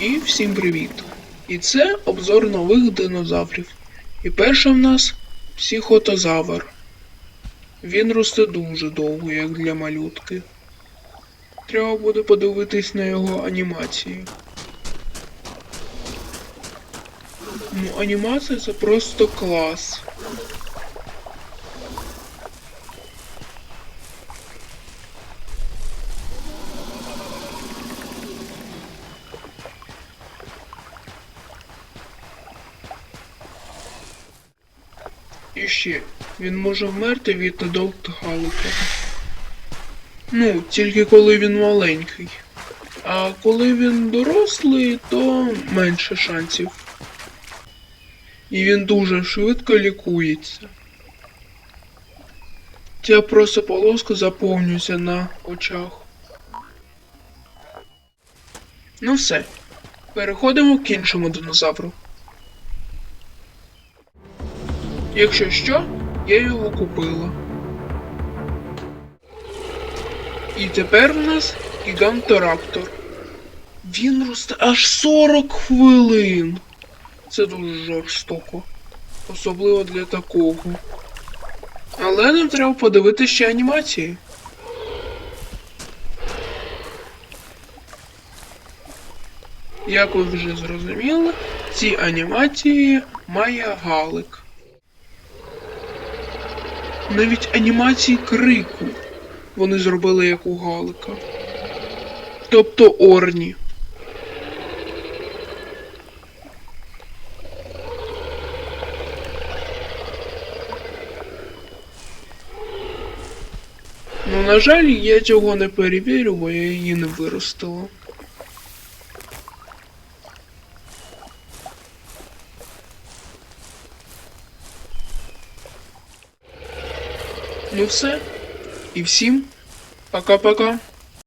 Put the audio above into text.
І всім привіт! І це обзор нових динозаврів. І перший в нас психотозавр. Він росте дуже довго, як для малютки. Треба буде подивитись на його анімації. Ну, анімація це просто клас. І ще, він може вмерти від адолт галика. Ну, тільки коли він маленький. А коли він дорослий, то менше шансів. І він дуже швидко лікується. Ця просто полоска заповнюється на очах. Ну все. Переходимо к іншому динозавру. Якщо що, я його купила. І тепер в нас гігантораптор. Він росте аж 40 хвилин. Це дуже жорстоко. Особливо для такого. Але нам треба подивитися ще анімації. Як ви вже зрозуміли, ці анімації має галик. Навіть анімації крику вони зробили як у Галика. Тобто Орні. Ну, на жаль, я цього не перевірю, бо я її не виростила. Все. І всім пока-пока.